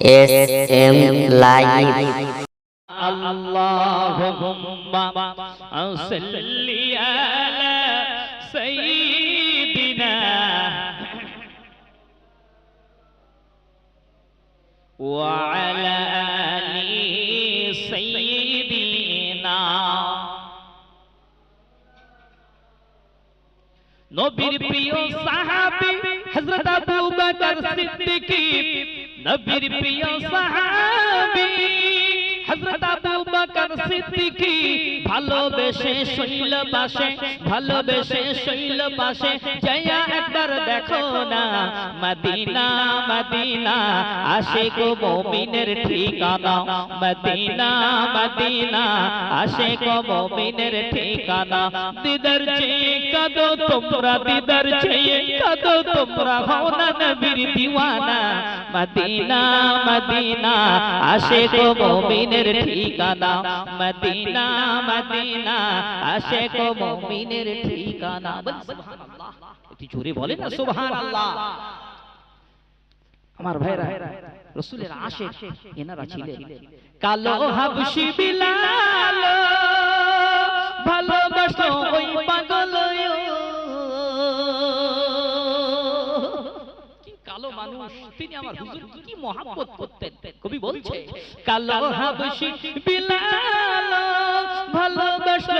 S M live আল্লাহুম্মা সাল্লি আলা সাইয়্যিদিনা ওয়া আলা আলি সাইয়্যিদিনা নবীর প্রিয় সাহাবী হযরত আবু বকর সিদ্দিক নবীর প্রিয় সাহাবী হযরত আবু বকর সিদ্দিকী ভালোবেসে শৈল পাশে ভালোবেসে শৈল পাশে জয়া একবার দেখো না, মদিনা মদিনা, আশিক মুমিনের ঠিকানা, মদিনা মদিনা, আশিক মুমিনের ঠিকানা। দিদার চেয়ে কাদো তোমরা, দিদার চেয়ে কাদো তোমরা, হও না নবীর দিওয়ানা। মদিনা মদিনা, আশিক মুমিনের ঠিকানা। মদিনা মদিনা, আশিক মুমিনের ঠিকানা। সুবহানাল্লাহ। একটু জোরে বলেন না, সুবহানাল্লাহ। আমার ভাইরা, রসুলের আশেক, এনারা ছিলেন। কালো হাবশি বিলাল, ভালোবাসো ওই পাগল। কি কালো মানুষ, তিনি আমার হুজুর কি মহাব্বত করতেন? কবি বলছে কালো হাবশি বিলাল ভালোবাসো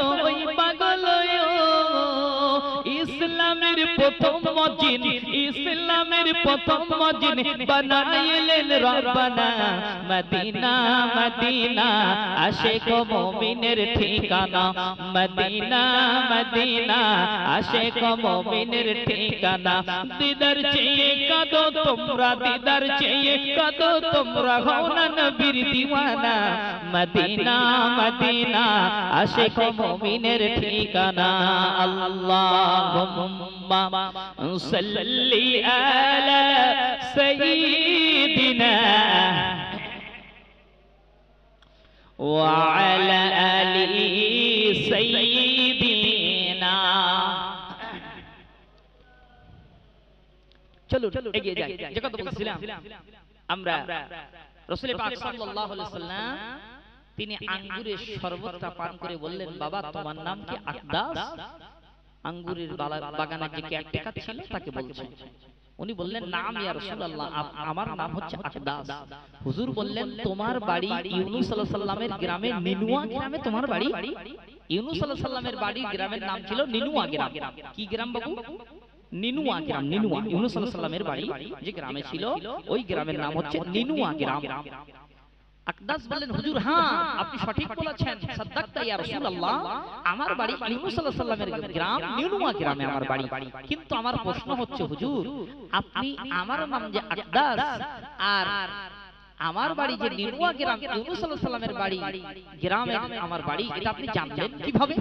প্রথম মজিন, ইসলামের প্রথম মজিন বানাইলেন রব্বানা। মদিনা মদিনা, আশিক মুমিনের ঠিকানা। মদিনা মদিনা, আশিক মুমিনের ঠিকানা। দিদার চেয়ে কাদো তোমরা, দিদার চেয়ে কাদো তোমরা হও না নবীর দিওয়ানা। মদিনা মদিনা, আশিক মুমিনের ঠিকানা। আল্লাহুম্মা সাল্লি আলা সাইয়্যিদিনা وعلى آل سيدنا চলো এগিয়ে যাই যে কথা বলছিলাম আমরা রাসূল পাক সাল্লাল্লাহু আলাইহি সাল্লাম তিনি আঙ্গুরের শরবতটা পান করে বললেন বাবা তোমার নাম কি আকদাস আঙ্গুরের বাগানে যে কেয়ারটেকার ছিল তাকে বলছেন। উনি বললেন নাম ইয়া রাসূলুল্লাহ আমার নাম হচ্ছে আকদাস। হুজুর বললেন তোমার বাড়ি ইউনূস সাল্লাল্লাহু আলাইহি সাল্লামের গ্রামে নিনুয়া গ্রামে তোমার বাড়ি? ইউনূস সাল্লাল্লাহু আলাইহি সাল্লামের বাড়ি গ্রামের নাম ছিল নিনুয়া গ্রাম। কি গ্রাম বাবু? নিনুয়া গ্রাম। নিনুয়া ইউনূস সাল্লাল্লাহু আলাইহি সাল্লামের বাড়ি যে গ্রামে ছিল ওই গ্রামের নাম হচ্ছে নিনুয়া গ্রাম। আকদাস বললেন হুজুর হ্যাঁ আপনি সঠিক বলেছেন। সাদ্দাকতা ইয়া রাসূলুল্লাহ। আমার বাড়ি ইউনূস গ্রাম গ্রামে। আমার বাড়ি। কিন্তু আমার প্রশ্ন হচ্ছে হুজুর আপনি আমার নাম যে আকদাস আর আমার বাড়ি যে নিনুয়া গ্রাম ইউনূস বাড়ি। গ্রামে আমার বাড়ি এটা আপনি জানলেন কীভাবে?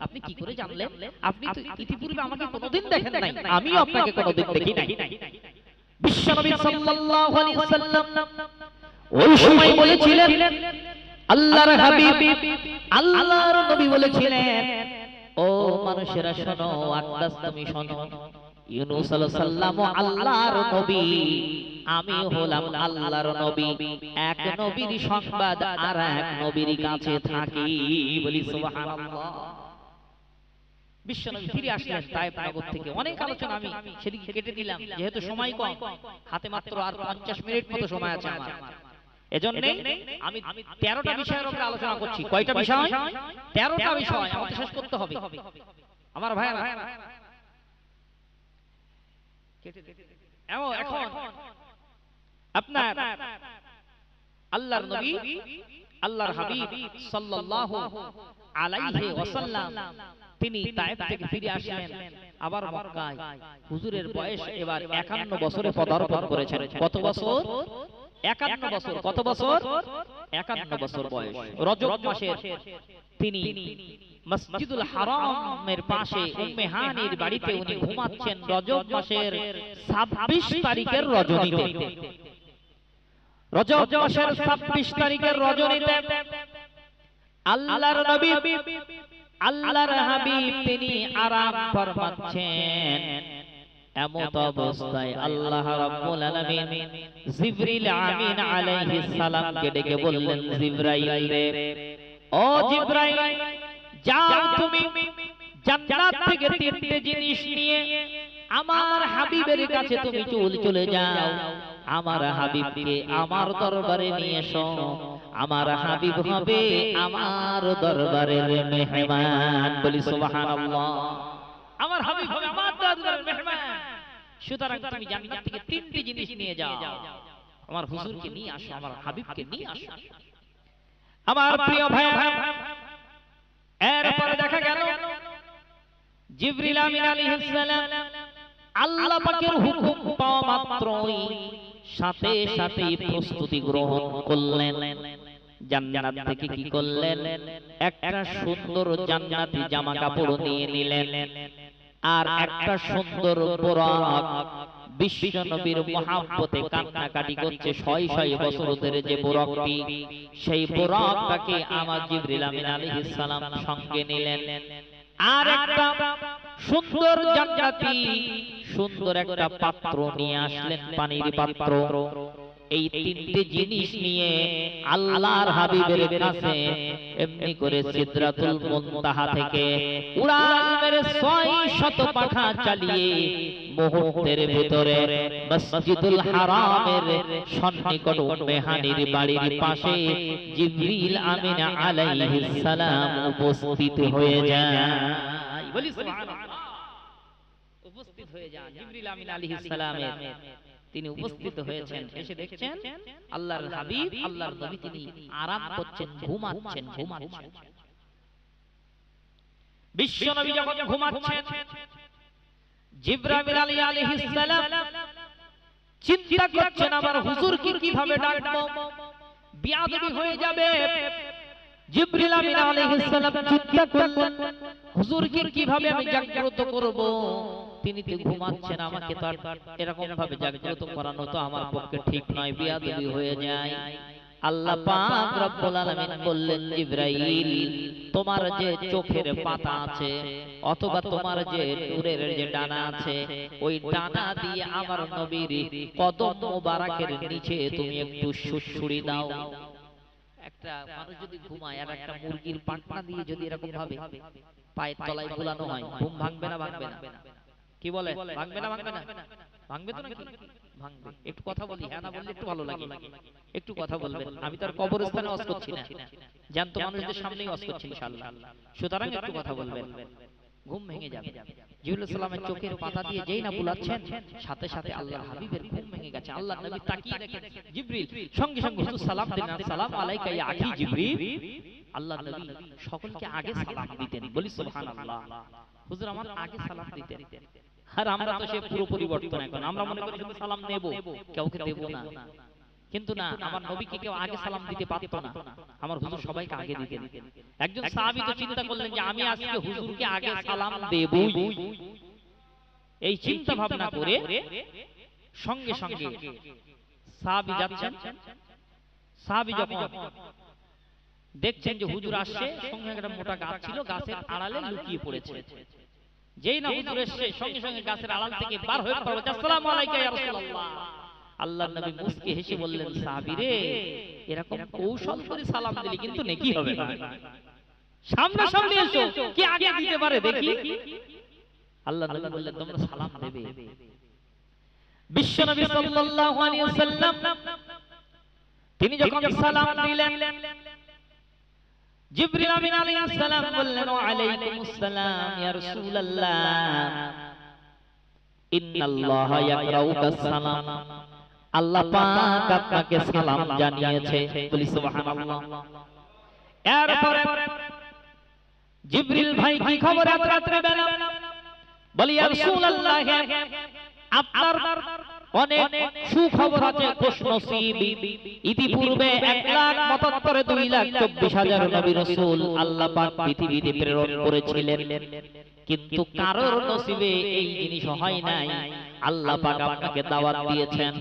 আপনি কি করে জানলেন? আপনি তো ইতিপূর্বে আমাকে কোনোদিন দেখেন নাই। আমিও আপনাকে কোনোদিন দেখি নাই। বিশ্বনবী সাল্লাল্লাহু আলাইহি ওই সময় বলেছিলেন আল্লাহর হাবিব আল্লাহর নবী বলেছিলেন ও মানুষেরা শোনো আকদাস তুমি শোনো। ইউনূস আলাইহিস সালাম আল্লাহর নবী আমি হলাম আল্লাহর নবী। এক নবীর সংবাদ আর এক নবীর কাছে থাকি বলি সুবহানাল্লাহ। বিশ্বনবী ফিরে আসলেন তায়েফ নগর থেকে। অনেক আলোচনা আমি সেদিকে কেটে দিলাম যেহেতু সময় কম হাতে মাত্র আর 50 মিনিট মতো সময় আছে আমার। এজন্য আমি তেরোটা বিষয়ের উপরে আলোচনা করছি। কয়টা বিষয়? তেরোটা বিষয় আমাকে শেষ করতে হবে। আমার ভাই এখন আপনার আল্লাহর নবী আল্লাহর হাবিব সাল্লাল্লাহু আলাইহি ওয়াসাল্লাম তিনি তায়েফ থেকে ফিরে আসলেন। আবার মক্কায়। হুজুরের বয়স এবার 51 বছরে পদার্পণ করেছেন। কত বছর? একান্ন বছর। কত বছর? একান্ন বছর বয়স। রজব মাসের তিনি মসজিদুল হারামের পাশে উম্মে হানির বাড়িতে উনি ঘুমাচ্ছেন। রজব মাসের 26 তারিখের রজনীতে। রজব মাসের 26 তারিখের রজনীতে আল্লাহর নবী আল্লাহর হাবিব তিনি আরাম ফরমাচ্ছেন। এমত অবস্থায় আল্লাহ রাব্বুল আলামিন জিবরিল আমিন আলাইহিস সালামকে ডেকে বললেন জিবরাইল রে। ও জিবরাইল যাও তুমি জান্নাত থেকে তিনটে জিনিস নিয়ে আমার হাবিবের কাছে তুমি চল চলে যাও। আমার হাবিবকে আমার দরবারে নিয়ে এসো। আমার হাবিব হবে আমার দরবারের মেহমান। বলি সুবহানাল্লাহ। আমার হাবিব হবে আমার দরবারের মেহমান। সুতরাং তুমি জান্নাত থেকে তিনটি জিনিস নিয়ে যাও। আমার হুজুরকে নিয়ে আসো আমার হাবিবকে নিয়ে আসো। আমার প্রিয় ভাই এরপরে দেখা গেল জিবরিল আমিন আলাইহিস সালাম। আল্লাহ পাকের হুকুম পাওয়া মাত্রই সাথে সাথে প্রস্তুতি গ্রহণ করলেন। জান্নাত থেকে কি করলেন? একটা সুন্দর জান্নাতি জামা কাপড় নিয়ে নিলেন। আর একটা সুন্দর বোরাক বিশ্ব নবীর মহাব্বতে কান্নাকাটি করছে ছয় ছয় বছর ধরে যে বোরাকটি সেই বোরাকটাকে আমার জিবরিল আমিন আলাইহিস সালাম সঙ্গে নিলেন। আর একটা সুন্দর জান্নাতি, সুন্দর একটা পাত্র নিয়ে আসলেন পানির পাত্র। এই তিনটে জিনিস নিয়ে আল্লাহর হাবিবের কাছে এমনি করে সিদরাতুল মুনতাহা থেকে উড়াল মেরে ছয় শত পাখা চালিয়ে মুহূর্তের ভিতরে মসজিদুল হারামের সন্নিকট মেহানির বাড়ির পাশে জিবরিল আমিন আলাইহিস সালাম উপস্থিত হয়ে যায়। বলি সুবহানাল্লাহ। উপস্থিত হয়ে যান জিবরিল আমিন আলাইহিস সালামের। তিনি উপস্থিত হয়েছেন। এসে দেখছেন আল্লাহর হাবিব আল্লাহর নবী তিনি আরাম করছেন ঘুমাচ্ছেন ঘুমাচ্ছেন বিশ্ব নবী যখন ঘুমাচ্ছেন জিব্রাইল আলী আলাইহিস সালাম চিন্তা করছেন আমার হুজুরকে কীভাবে ডাকবো? বিয়াদবি হয়ে যাবে। জিব্রিল আমিন আলাইহিস সালাম চিন্তা করলেন হুজুরকে কীভাবে আমি জাগ্রত করব? তিনি তো ঘুমাচ্ছেন আমাকে তো আর এরকম ভাবে জাগ্রত করানো তো আমার পক্ষে ঠিক নয়, বিয়াদবি হয়ে যায়। আল্লাহ পাক রব্বুল আলামিন বললেন জিবরাইল তোমার যে চোখের পাতা আছে অথবা তোমার যে নূরের যে ডানা আছে, ওই ডানা দিয়ে আমার নবীর কদম মোবারকের নিচে তুমি একটু সুসুড়ি দাও। একটা মানুষ যদি ঘুমায় আর একটা মুরগির পাটনা দিয়ে যদি এরকম ভাবে পায়ের তলায় ঝুলানো হয়, ঘুম ভাঙবে না ভাঙবে না? কি বলে? ভাঙবে না ভাঙবে না? ভাঙবে তো নাকি? ভাঙবে একটু কথা বলি হ্যাঁ না বললে একটু ভালো লাগে। একটু কথা বলবেন। আমি তার কবরস্থানে ওয়াজ করছি না। জ্যান্ত মানুষদের সামনেই ওয়াজ করছি ইনশাআল্লাহ। সুতরাং একটু কথা বলবেন। ঘুম ভেঙে যাবে। জিবরুল সালামের চোখের পাতা দিয়ে যেই না বুলাচ্ছেন সাথে সাথে আল্লাহ হাবিবের ঘুম ভেঙে গেছে। আল্লাহ নবী তাকিয়ে দেখেন জিবরিল। সঙ্গে সঙ্গে হুজুর সালাম দিলেন আসসালামু আলাইকা ইয়া আখি জিবরিল। আল্লাহ নবী সকলকে আগে সালাম দিতেন বলি সুবহানাল্লাহ। হুজুর আমার আগে সালাম দিতেন। আর আমরা তো সে পুরো পরিবর্তন এখন। আমরা মনে করি সালাম নেব। কাউকে দেব না। কিন্তু না আমার নবীকে কেউ আগে সালাম দিতে পারত না। আমার হুজুর সবাইকে আগে দিতেন একজন সাহাবী তো চিন্তা করলেন যে আমি আজকে হুজুরকে আগে সালাম দেবই। এই চিন্তা ভাবনা করে সঙ্গে সঙ্গে সাহাবী যাচ্ছেন। সাহাবী যখন দেখছেন যে হুজুর আসছে সঙ্গে একটা মোটা গাছ ছিল গাছের আড়ালে লুকিয়ে পড়েছে। যেই না হুজুর এসে সঙ্গে সঙ্গে গাছের আড়াল থেকে বার হয়ে পড়ল আসসালামু আলাইকা ইয়া রাসূলুল্লাহ। আল্লাহর নবী মুস্কি হেসে বললেন সাহাবী রে এরকম কৌশল করে সালাম দিলে কিন্তু নেকি হবে? না সামনে সামনে এসো কি আগে দিতে পারে দেখি? আল্লাহ নবী বললেন তোমরা সালাম দেবে। বিশ্ব নবী সাল্লাল্লাহু আলাইহি ওয়াসাল্লাম তিনি যখন সালাম দিলেন জিবরিল আমিন আলাইহিস সালাম বললেন ওয়া আলাইকুমুস সালাম ইয়া রাসূলুল্লাহ। ইন্নাল্লাহা ইয়াকরাউকা সালাম। আল্লাহ পাক আপনাকে সালাম জানিয়েছে। বলি সুবহানাল্লাহ। এরপরে জিবরিল ভাই কি খবর এত রাত্রে বেলা বলি ইয়া রাসূলুল্লাহ আপনার অনেক সুখবর আছে খুশনসিব। ইতিপূর্বে এক লাখ মতান্তরে দুই লাখ চব্বিশ হাজার নবী রসুল আল্লাহ পাক পৃথিবীতে প্রেরণ করেছিলেন। কিন্তু কারোর নসিবে এই জিনিস হয় নাই। আল্লাহ পাক আপনাকে দাওয়াত দিয়েছেন।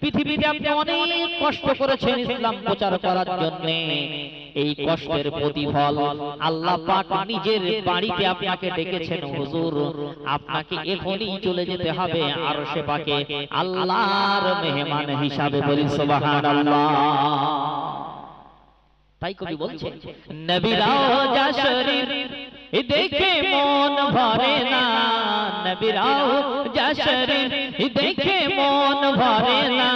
পৃথিবীতে আপনি অনেক কষ্ট করেছেন ইসলাম প্রচার করার জন্য। এই কষ্টের প্রতিফল আল্লাহ পাক নিজের বাড়িতে আপনাকে ডেকেছেন হুজুর। আপনাকে এখনই চলে যেতে হবে আর সে পাকে। আল্লাহর মেহমান হিসাবে বলি সুবহানাল্লাহ। তাই কবি বলছে নবী রাজা শরীফ এ দেখে মন ভরে না। নবী রাজা শরীফ এ দেখে মন ভরে না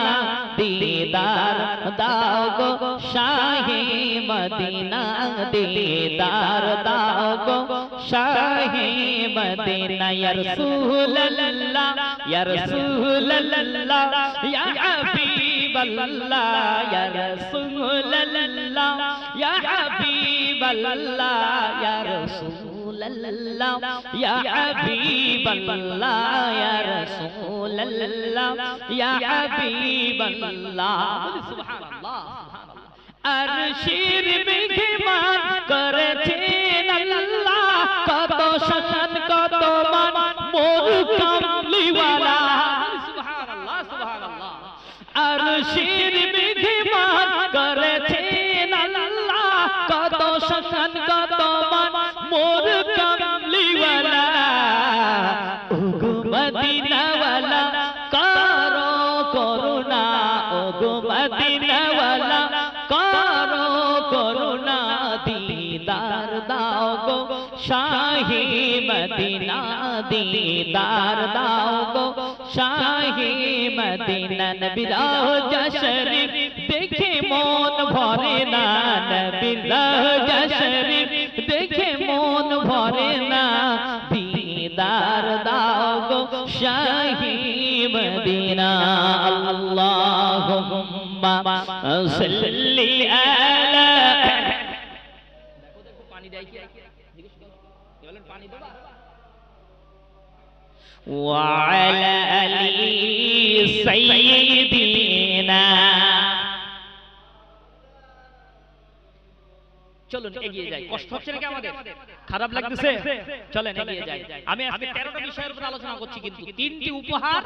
দিদার দাও গো শাহি মদিনা দিদার দাও গো শাহি মদিনা ইয়া রাসূলুল্লাহ ইয়া রাসূলুল্লাহ ইয়া হাবিবাল্লাহ ইয়া রাসূলুল্লাহ ইয়া হাবিবাল্লাহ ইয়া রাসূলুল্লাহ ইয়া হাবিবাল্লাহ ইয়া রাসূলুল্লাহ ইয়া হাবিবাল্লাহ সুবহানাল্লাহ আরশির মেহমান করেছেন আল্লাহ কত শান কত মান মোর কামলিওয়ালা সুবহানাল্লাহ সুবহানাল্লাহ আরশির মদিনাওয়ালা করো করুণা ওগো মদিনাওয়ালা করো করুণা দিদার দাও গো শাহি মদিনা দিদার দাও গো শাহি মদিনা নবী রাজা শরীফ দেখে মন ভরে না নবী রাজা শরীফ দেখে মন ভরে না شاہی مدینہ اللہم صلی وعلى آل سيدنا চলুন এগিয়ে যাই। কষ্ট হচ্ছে নাকি আমাদের? খারাপ লাগতেছে? চলেন এগিয়ে যাই। আমি আজকে 13টা বিষয়ের উপর আলোচনা করছি কিন্তু তিনটি উপহার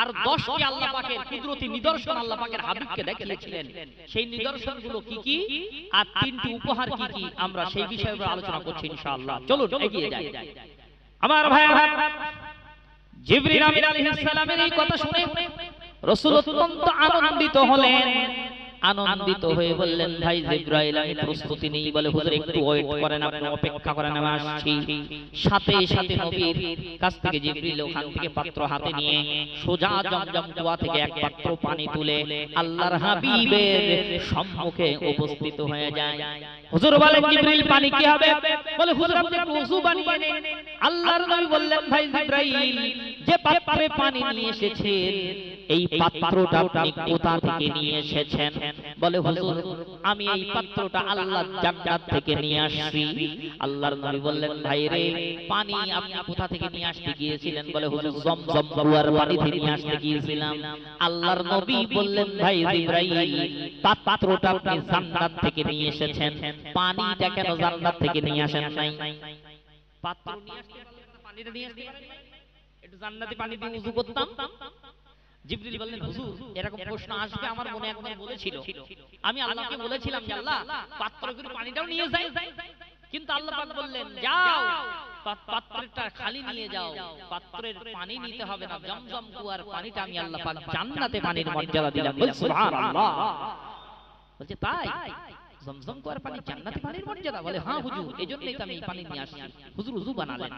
আর 10টি আল্লাহ পাকের কুদরতি নিদর্শন আল্লাহ পাকের হাবিবকে দেখিয়েছিলেন। সেই নিদর্শনগুলো কি কি? আর তিনটি উপহার কি কি আমরা সেই বিষয়ের উপর আলোচনা করছি ইনশাআল্লাহ। চলুন এগিয়ে যাই। আমার ভাইরা জিবরিল আমিন আলাইহিস সালামের এই কথা শুনে রাসূল অত্যন্ত আনন্দিত হলেন। আনন্দিত হয়ে বললেন ভাই জিব্রাইল আমি প্রস্তুতি নেই বলে হুজুর একটু ওয়েট করেন আপনি অপেক্ষা করেন আমি আসছি। সাথে সাথে নবীর কাছ থেকে জিব্রিল ওখান থেকে পাত্র হাতে নিয়ে সোজা জমজম কুয়া থেকে এক পাত্র পানি তুলে আল্লাহর হাবিবের সম্মুখে উপস্থিত হয়ে যায়। হুজুর বলেন জিব্রিল পানি কি হবে? বলে হুজুর আপনি ওযু বানিয়ে নিন। আল্লাহর নবী বললেন ভাই জিব্রাইল যে পাত্রে পানি নিয়ে এসেছেন এই পাত্রটা আপনি কোথা থেকে নিয়ে এসেছেন? বলে, হুজুর, আমি এই পাত্রটা আল্লাহর জান্নাত থেকে নিয়ে আসছি। আল্লাহর নবী বললেন, ভাই রে, পানি আপনি কোথা থেকে নিয়ে আসতে গিয়েছিলেন? বলে, হুজুর, জমজম কুয়ার পানি থেকে নিয়ে আসতে গিয়েছিলাম। আল্লাহর নবী বললেন, ভাই জিব্রাইল, পাত্রটা আপনি জান্নাত থেকে নিয়ে এসেছেন। পানিটা কেন জান্নাত থেকে নিয়ে আসেন নাই? পাত্র নিয়ে আসতে পানিটা নিয়ে আসতে পারেন একটু জান্নাতি পানি দিয়ে উযু করতাম। জিবরিল বললেন হুজুর এরকম প্রশ্ন আসবে আমার মনে একবার বলেছিল। আমি আল্লাহকে বলেছিলাম যে আল্লাহ পাত্র করে পানিটাও নিয়ে যাই। কিন্তু আল্লাহ পাক বললেন যাও পাত্রটা খালি নিয়ে যাও। পাত্রের পানি নিতে হবে না। জমজম কুয়ার পানিটা আমি আল্লাহ পাক জান্নাতে পানির মর্যাদা দিলাম। বল সুবহানাল্লাহ। বলছে তাই? জমজম কুয়ার পানি জান্নাতে পানির মর্যাদা। বলে হ্যাঁ হুজুর এজন্যই তো আমি পানি নিয়ে আসছি। হুজুর উযু বানালেন।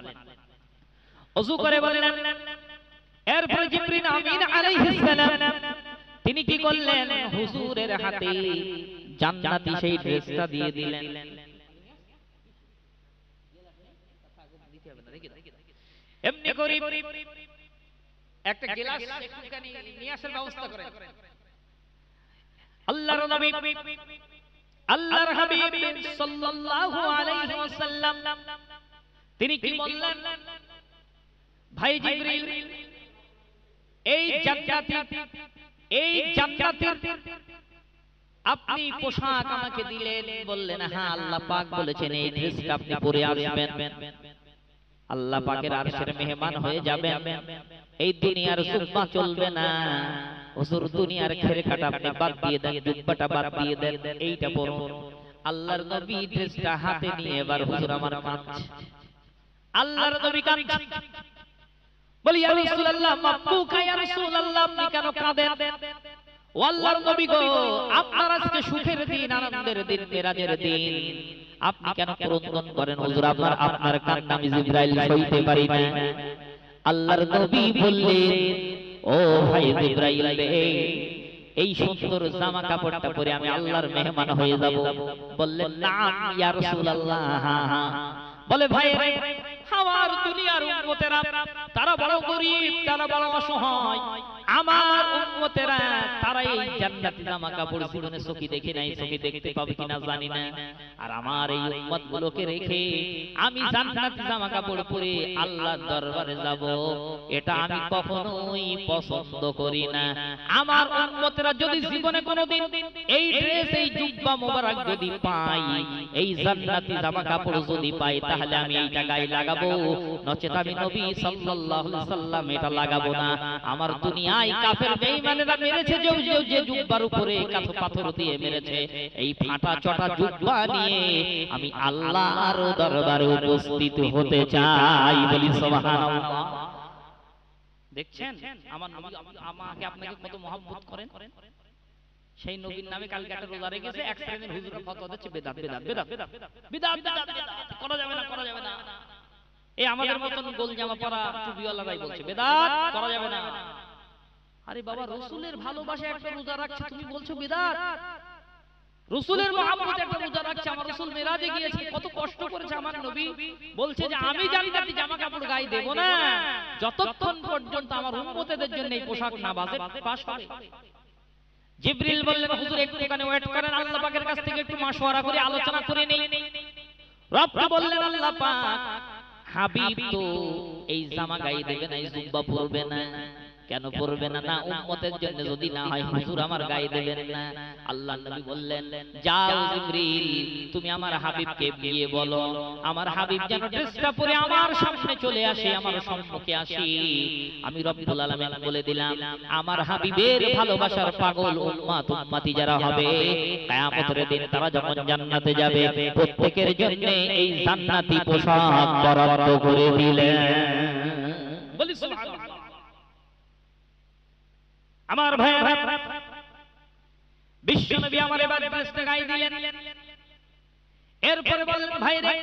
ওযু করে বললেন এরপরে জিবরিল আমিন আলাইহিস সালাম। তিনি কি করলেন? হুজুরের হাতে জান্নাতি সেই ড্রেসটা দিয়ে দিলেন। এমনি করি একটা গ্লাস একটুখানি নিয়ে আসার ব্যবস্থা করেন। আল্লাহর নবী আল্লাহর হাবিব সাল্লাল্লাহু আলাইহি ওয়াসাল্লাম তিনি কি বললেন? ভাই জিবরিল এই জান্নাতি এই জান্নাতের আপনি পোশাক আমাকে দিলেন বললেন হ্যাঁ আল্লাহ পাক বলেছেন এই ড্রেসটা আপনি পরে আসবেন। আল্লাহ পাকের আরশের মেহমান হয়ে যাবেন। এই দুনিয়ার সুব্বা চলবে না। হুজুর দুনিয়ার খেরে কাটা আপনি বাদ দিয়ে দেন জুব্বাটা বাদ দিয়ে দেন এইটা পড়ুন। আল্লাহর নবী ড্রেসটা হাতে নিয়ে এবার হুজুর আমার কাঁদছে। আল্লাহর নবী কাঁদছে। আল্লাহর নবী বললেন, ও ভাই এই সুন্দর জামা কাপড়টা পরে আমি আল্লাহর মেহমান হয়ে যাব। বললেন। বলে, ভাই আমার দুনিয়ার উন্মতেরা তারা বড় গরিব তারা বড় অসহায়। আমার উম্মতেরা তারা এই জান্নাতি জামা কাপড় জীবনে চোখে দেখে নাই চোখে দেখতে পাবে কিনা জানি না। আর আমার এই উম্মত গুলোকে রেখে আমি জান্নাতি জামা কাপড় পরে আল্লাহর দরবারে যাব। এটা আমি কখনোই পছন্দ করি না। আমার উম্মতেরা যদি জীবনে কোনোদিন এই ড্রেস এই জুব্বা মোবারক যদি পাই এই জান্নাতি জামা কাপড় যদি পাই তাহলে আমি এইটা গায়ে লাগাবো। নচেত আমি নবী সাল্লাল্লাহু আলাইহি সাল্লাম এটা লাগাবো না। আমার দুনিয়ায় কাফের বেঈমানেরা মেরেছে যে যে জুব্বার উপরে কাছে পাথর দিয়ে মেরেছে এই ফাটা চটা জুব্বা নিয়ে আমি আল্লাহর দরবারে উপস্থিত হতে চাই বলি সুবহানাল্লাহ দেখছেন আমার নবী আমাকে আপনাকে কত মহব্বত করেন সেই নবীর নামে কালকে একটা রোজা রেখেছে এক শ্রেণির হুজুরা ফতোয়া দিচ্ছে বেদাত বেদাত বেদাত বেদাত বেদাত বেদাত বেদাত করা যাবে না করা যাবে না এই আমাদের মতন গোল জামা পরা টুপিওয়ালারাই বলছে বেদাত করা যাবে না আরে বাবা রসুলের ভালোবাসা একটা রোজা রাখছে তুমি বলছো বেদাত? রসুলের মহাব্বত একটা রোজা রাখছে আমার রসুল মেরাজে গিয়েছে কত কষ্ট করেছে আমার নবী। বলছে যে আমি জান্নাতি জামা কাপড় গায়ে দেব না। যতক্ষণ পর্যন্ত আমার উম্মতেদের জন্য এই পোশাক না বাজে পাশ হবে। জিবরিল বললেন হুজুর একটুখানি ওয়েট করেন আল্লাহ পাকের কাছ থেকে একটু মাশওয়ারা করে আলোচনা করে নেই। রবকে বললেন আল্লাহ পাক হাবিব তো এই জামা গায়ে দেবে না এই জুব্বা পরবে না কেন পরবে না? না উম্মতের জন্য যদি না হয় হুজুর আমার গায়ে দেবেন না। আল্লাহ নবী বললেন যাও জিবরিল তুমি আমার হাবিবকে গিয়ে বলো। আমার হাবিব যেন ড্রেসটা পরে আমার সামনে চলে আসে আমার সম্মুখে আসে। আমি রব্বুল আলামিন বলে দিলাম আমার হাবিবের ভালোবাসার পাগল উম্মাত উম্মতি যারা হবে কিয়ামতের দিন তারা যখন জান্নাতে যাবে প্রত্যেকের জন্য এই জান্নাতি পোশাক বরাদ্দ করে দিলেন। বলি সুবহানাল্লাহ আমার ভাই, আমার এবার গায়ে দিলেন। এরপরে বলেন ভাই রে,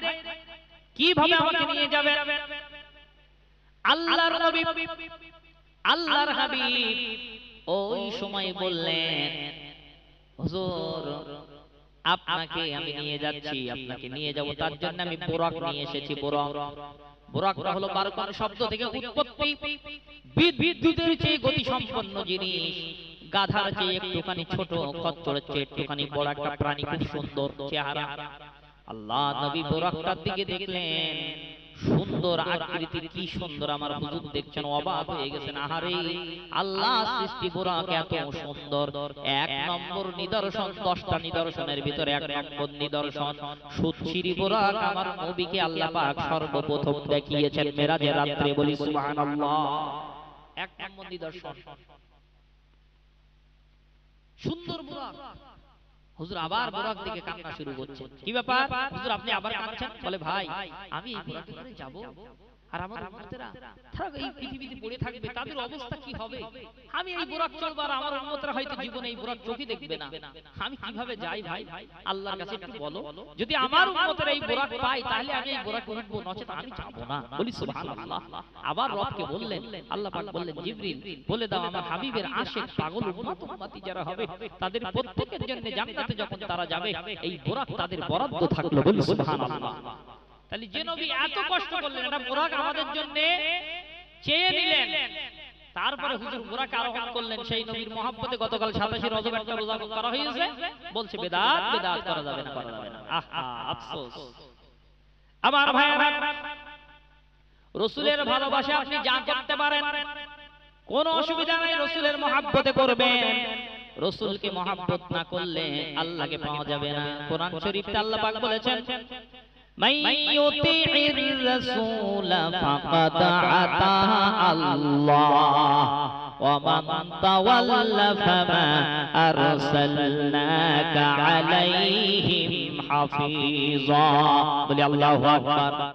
কীভাবে আমাকে নিয়ে যাবে? আল্লাহর নবী, আল্লাহর হাবিব ওই সময় বললেন, হুজুর, আপনাকে আমি নিয়ে যাচ্ছি, আপনাকে নিয়ে যাব। তার জন্য আমি বোরাক নিয়ে এসেছি, বোরাক। বোরাকটা হলো বারকন শব্দ থেকে উৎপত্তি। বিদ্যুতের চেয়ে গতি সম্পন্ন জিনিস। গাধার চেয়ে একটুখানি ছোট, খচ্চরের চেয়ে একটুখানি বড় একটা প্রাণী, খুব সুন্দর চেহারা। আল্লাহ নবী দিকে দেখলেন। সুন্দর আকৃতির কি সুন্দর আমার হুজুর দেখছেন অবাক হয়ে গেছেন। আহারে আল্লাহ সৃষ্টি বোরাক এত সুন্দর। এক নম্বর নিদর্শন দশটা নিদর্শনের ভিতরে এক নম্বর নিদর্শন। সুচিরি বোরাক আমার নবীকে আল্লাহ পাক সর্বপ্রথম দেখিয়েছেন মেরাজের রাত্রে বলি সুবহানাল্লাহ। এক নম্বর নিদর্শন। সুন্দর বোরাক। হুজুর আবার বোরাক দিকে কান্না শুরু করছে। কি ব্যাপার? হুজুর আপনি আবার কাঁদছেন? বলে ভাই আমি এই বোরাকে যাব। আর আমার উম্মতেরা, তারা এই পৃথিবীতে পড়ে থাকবে, তাদের অবস্থা কি হবে? আমি এই বোরাক চলবো আর আমার উম্মতরা হয়তো জীবনে এই বোরাক চোখে দেখবে না। আমি কীভাবে যাই ভাই? আল্লাহর কাছে একটু বলো। যদি আমার উম্মতেরা এই বোরাক পায়, তাহলে আমি এই বোরাক উঠবো নচেত আমি যাব না। বলি, সুবহানাল্লাহ। আবার রবকে বললেন, আল্লাহ পাক বললেন, জিবরিল, বলে দাও আমার হাবিবের আশিক পাগল উম্মত উম্মতি যারা হবে, তাদের প্রত্যেকের জন্য জান্নাতে যখন তারা যাবে, এই বোরাক তাদের বরাদ্দ থাকল। বলি, সুবহানাল্লাহ। তাহলে যে নবী এত কষ্ট করলেন এটা বোরাক আমাদের জন্য চেয়ে নিলেন। তারপরে হুজুর বোরাক আরোহণ করলেন সেই নবীর মহাব্বতে গতকাল সাতাশি রজব একটা রোজা করা হয়েছে। বলছে বেদাত বেদাত করা যাবে না করা যাবে না। আহা আফসোস। আমার ভাইয়েরা রসুলের ভালোবাসা আপনি যা করতে পারেন। কোন অসুবিধা নাই রসুলের মহাব্বতে করবেন। রসুলকে মহাব্বত না করলে আল্লাহকে পাওয়া যাবে না। কোরআন শরীফে আল্লাহ পাক বলেছেন। من يطع الرسول فقد أطاع الله. ومن تولى فما أرسلناك عليهم حفيظا. الله أكبر.